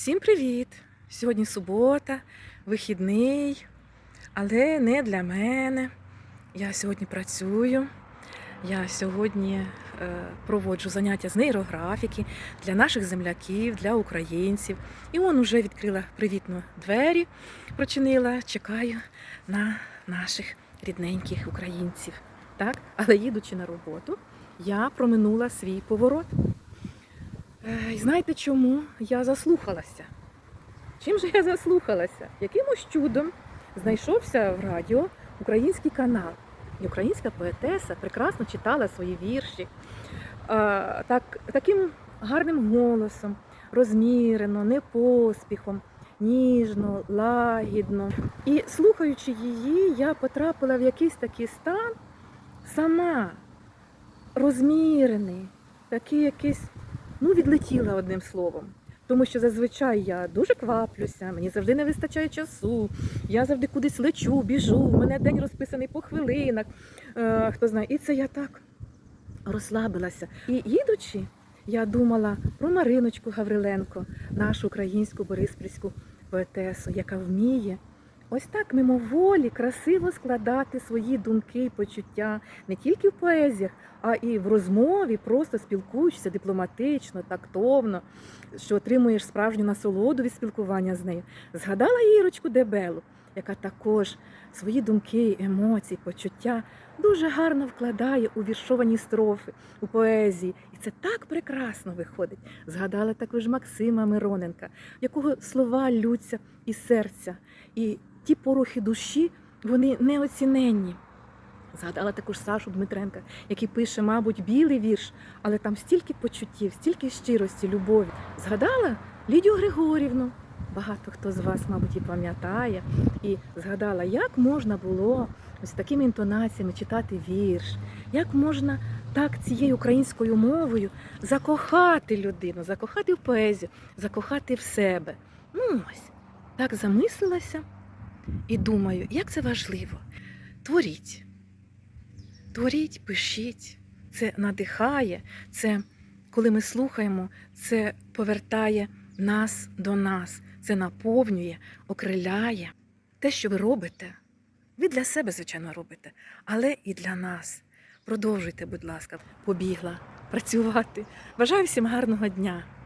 Всім привіт! Сьогодні субота, вихідний, але не для мене. Я сьогодні працюю. Я сьогодні е, проводжу заняття з нейрографіки для наших земляків, для українців. І он уже відкрила привітно двері, прочинила. Чекаю на наших рідненьких українців. Так? Але їдучи на роботу, я проминула свій поворот. Е, І знаєте чому? Я заслухалася. Чим же я заслухалася? Якимось чудом знайшовся в радіо український канал. І українська поетеса прекрасно читала свої вірші. Е, Так, таким гарним голосом, розмірено, не поспіхом, ніжно, лагідно. І слухаючи її, я потрапила в якийсь такий стан сама розмірений, такий якийсь ну, відлетіла одним словом. Тому що зазвичай я дуже кваплюся, мені завжди не вистачає часу, я завжди кудись лечу, біжу, у мене день розписаний по хвилинах. Е, хто знає, і це я так розслабилася. І їдучи, я думала про Мариночку Гавриленко, нашу українську бориспільську поетесу, яка вміє ось так мимоволі красиво складати свої думки і почуття не тільки в поезіях, а і в розмові, просто спілкуючися дипломатично, тактовно, що отримуєш справжню насолоду від спілкування з нею. Згадала Ірочку Дебелу, яка також свої думки, емоції, почуття дуже гарно вкладає у віршовані строфи, у поезії. І це так прекрасно виходить. Згадала також Максима Мироненка, якого слова лються із серця. І ті порухи душі, вони неоціненні. Згадала також Сашу Дмитренка, який пише, мабуть, білий вірш, але там стільки почуттів, стільки щирості, любові. Згадала Лідію Григорівну. Багато хто з вас, мабуть, і пам'ятає, і згадала, як можна було ось такими інтонаціями читати вірш, як можна так цією українською мовою закохати людину, закохати в поезію, закохати в себе. Ну ось так замислилася і думаю, як це важливо. Творіть. Творіть, пишіть, це надихає, це коли ми слухаємо, це повертає нас до нас, це наповнює, окриляє. Те, що ви робите, ви для себе, звичайно, робите, але і для нас. Продовжуйте, будь ласка, побігла працювати. Бажаю всім гарного дня!